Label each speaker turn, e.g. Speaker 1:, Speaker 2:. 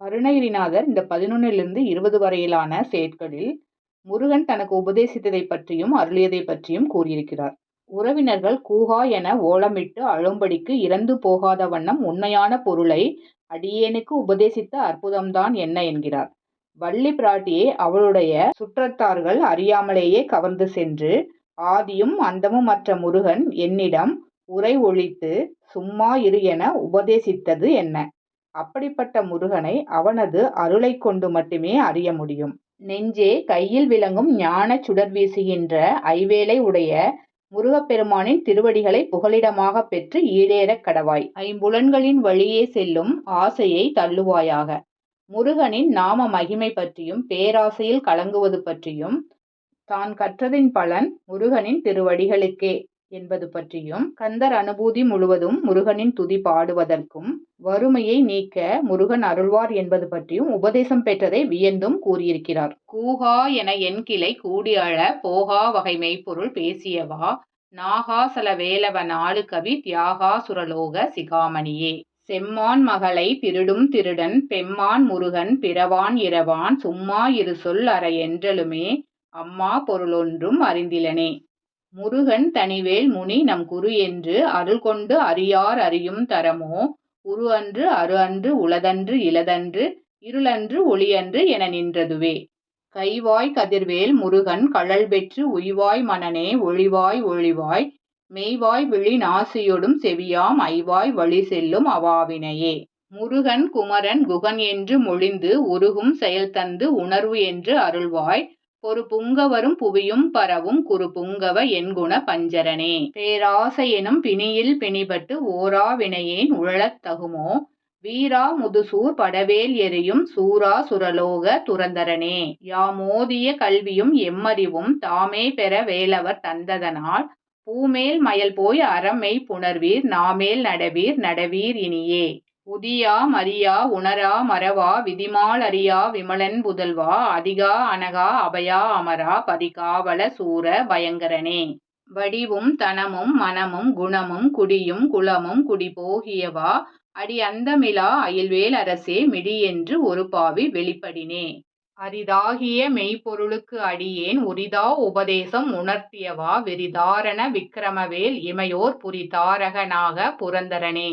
Speaker 1: அருணகிரிநாதர் இந்த பதினொன்னிலிருந்து இருபது வரையிலான சேட்களில் முருகன் தனக்கு உபதேசித்ததைப் பற்றியும் அருளியதைப் பற்றியும் கூறியிருக்கிறார். உறவினர்கள் கூகா என ஓலமிட்டு அழும்படிக்கு இறந்து போகாத வண்ணம் உண்மையான பொருளை அடியேனுக்கு உபதேசித்த அற்புதம்தான் என்ன என்கிறார். வள்ளி பிராட்டியை அவளுடைய சுற்றத்தார்கள் அறியாமலேயே கவர்ந்து சென்று ஆதியும் அந்தமும் மற்ற முருகன் என்னிடம் உரை ஒழித்து சும்மா இரு என உபதேசித்தது என்ன? அப்படிப்பட்ட முருகனை அவனது அருளை கொண்டு மட்டுமே அறிய முடியும். நெஞ்சே கையில் விளங்கும் ஞானச் சுடர் வீசுகின்ற ஐவேலை உடைய முருகப்பெருமானின் திருவடிகளை புகலிடமாகப் பெற்று ஈடேறக் கடவாய். ஐம்புலன்களின் வழியே செல்லும் ஆசையைத் தள்ளுவாயாக. முருகனின் நாம மகிமை பற்றியும் பேராசையில் கலங்குவது பற்றியும் தான் கற்றதின் பலன் முருகனின் திருவடிகளுக்கே என்பது பற்றியும் கந்தர் அனுபூதி முழுவதும் முருகனின் துதி பாடுவதற்கும் வறுமையை நீக்க முருகன் அருள்வார் என்பது பற்றியும் உபதேசம் பெற்றதை வியந்தும் கூறியிருக்கிறார். கூகா என என்கிளை கூடி அழ போகா வகை மெய்ப்பொருள் பேசியவா நாகாசல வேலவ நாலு கவி தியாகா சுரலோக சிகாமணியே. செம்மான் மகளை திருடும் திருடன் பெம்மான் முருகன் பிறவான் இரவான் சும்மா இரு சொல் அற என்றலுமே அம்மா பொருளொன்றும் அறிந்திலனே. முருகன் தனிவேல் முனி நம் குரு என்று அருள் கொண்டு அறியார் அறியும் தரமோ உரு அன்று அரு அன்று உளதன்று இளதன்று இருளன்று ஒளியன்று என நின்றதுவே. கைவாய் கதிர்வேல் முருகன் கழல் பெற்று உய்வாய் மனனே ஒளிவாய் ஒளிவாய் மெய்வாய் விழி நாசியொடும் செவியாம் ஐவாய் வழி செல்லும் அவாவினையே. முருகன் குமரன் குகன் என்று மொழிந்து உருகும் செயல் தந்து உணர்வு என்று அருள்வாய் ஒரு புங்கவரும் புவியும் பரவும் குரு புங்கவ என்குண பஞ்சரனே. பேராசை எனும் பிணியில் பிணிபட்டு ஓரா வினையேன் உழலத் தகுமோ வீரா முதுசூர் படவேல் எரியும் சூரா சுரலோக துரந்தரனே. யாமோதிய கல்வியும் எம்மறிவும் தாமே பெற வேலவர் தந்ததனால் பூமேல் மயல் போய் மெய் புணர்வீர் நாமேல் நடவீர் நடவீர் இனியே. உதியா மரியா உணரா மறவா விதிமால் அறியா விமலன் புதல்வா அதிகா அனகா அபயா அமரா பதிகாவல சூர பயங்கரனே. வடிவும் தனமும் மனமும் குணமும் குடியும் குலமும் குடி போகியவா அடி அந்தமிலா அயில்வேல் அரசே மிடி என்று ஒரு பாவி வெளிப்படினே. அரிதாகிய மெய்ப்பொருளுக்கு அடியேன் உரிதா உபதேசம் உணர்த்தியவா விரிதாரண விக்கிரமவேல் இமையோர் புரிதாரகனாக புரந்தரனே.